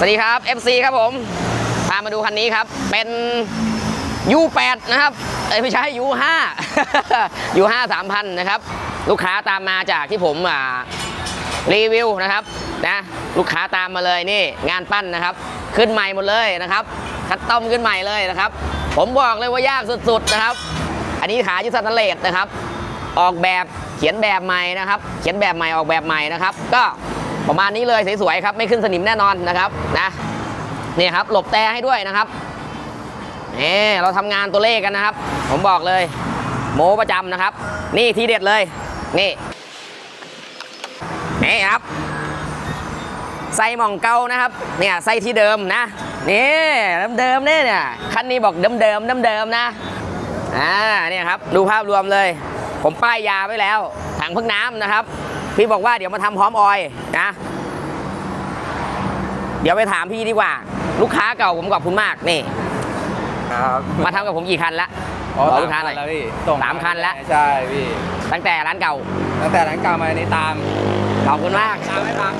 สวัสดีครับ FC ครับผม พามาดูคันนี้ครับ เป็น U8 นะครับ เอ้ยไม่ใช่ U5 U5 3,000 นะครับ ลูกค้าตามมาจากที่ผมอ่ารีวิวนะครับนะลูกค้าตามมาเลยนี่งานปั้นนะครับ ขึ้นใหม่หมดเลยนะครับ คัดต้อมขึ้นใหม่เลยนะครับ ผมบอกเลยว่ายากสุดๆนะครับ อันนี้ขายุทธสเลตนะครับ ออกแบบเขียนแบบใหม่นะครับ เขียนแบบใหม่ออกแบบใหม่นะครับ ก็ ประมาณนี้เลยสวยๆครับไม่ขึ้นสนิมแน่นอนนะครับนะนี่ครับหลบแต่ให้ด้วยนะครับนี่เราทำงานตัวเลขกันนะครับ ผมบอกเลย โมประจำนะครับ นี่ทีเด็ดเลย นี่นี่ครับไส้หม่องเกานะครับ เนี่ยไส้ที่เดิมนะนี่เดิมๆเนี่ยเนี่ยคันนี้บอกเดิมๆเดิมๆนะอ่าเนี่ยครับ ดูภาพรวมเลย ผมป้ายยาไว้แล้วถังพึ่งน้ำนะครับ พี่บอกว่าเดี๋ยวมาทำพร้อมออยล์นะ เดี๋ยวไปถามพี่ดีกว่า ลูกค้าเก่าผมขอบคุณมากนี่ครับมาทำกับผมกี่คันละอ๋อบอกสามลูกค้าหคัน่อนยแล้วพี่ส่งสามคันแล้วใช่พี่ตั้งแต่ร้านเก่า ตั้งแต่ร้านเก่ามาอันนี้ตามขอบคุณมากตามไม่พัง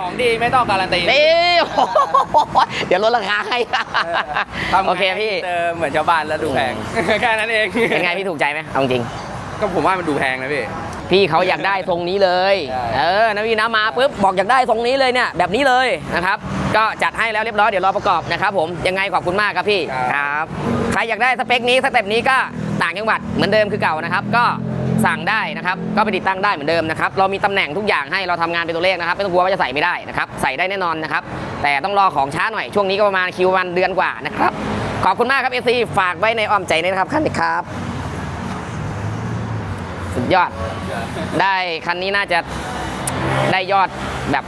ของดีไม่ต้องการันตีนี่โอ้โหเดี๋ยวลดราคาให้เออทำงานโอเคพี่เจอเหมือนชาวบ้านแล้วดูแพงแค่นั้นเองเป็นไงพี่ถูกใจไหมเอาจริงก็ผมว่ามันดูแพงนะพี่ พี่เขาอยากได้ทรงนี้เลยใช่เออนะพี่นะมาปุ๊บบอกอยากได้ทรงนี้เลยเนี่ยแบบนี้เลยนะครับ ก็จัดให้แล้วเรียบร้อยเดี๋ยวรอประกอบนะครับผมยังไงขอบคุณมากครับพี่ครับใครอยากได้สเปคนี้สเต็ปนี้ก็ต่างจังหวัดเหมือนเดิมคือเก่านะครับ ก็สั่งได้นะครับก็ไปติดตั้งได้เหมือนเดิมนะครับเรามีตำแหน่งทุกอย่างให้เราทำงานเป็นตัวเลขนะครับไม่ต้องกลัวว่าจะใส่ไม่ได้นะครับใส่ได้แน่นอนนะครับแต่ต้องรอของช้าหน่อยช่วงนี้ก็ประมาณคิววันเดือนกว่านะครับขอบคุณมากครับเอซีฝากไว้ในอ้อมใจนี้นะครับคันนี้ครับ สุดยอด ได้คันนี้น่าจะได้ยอดแบบ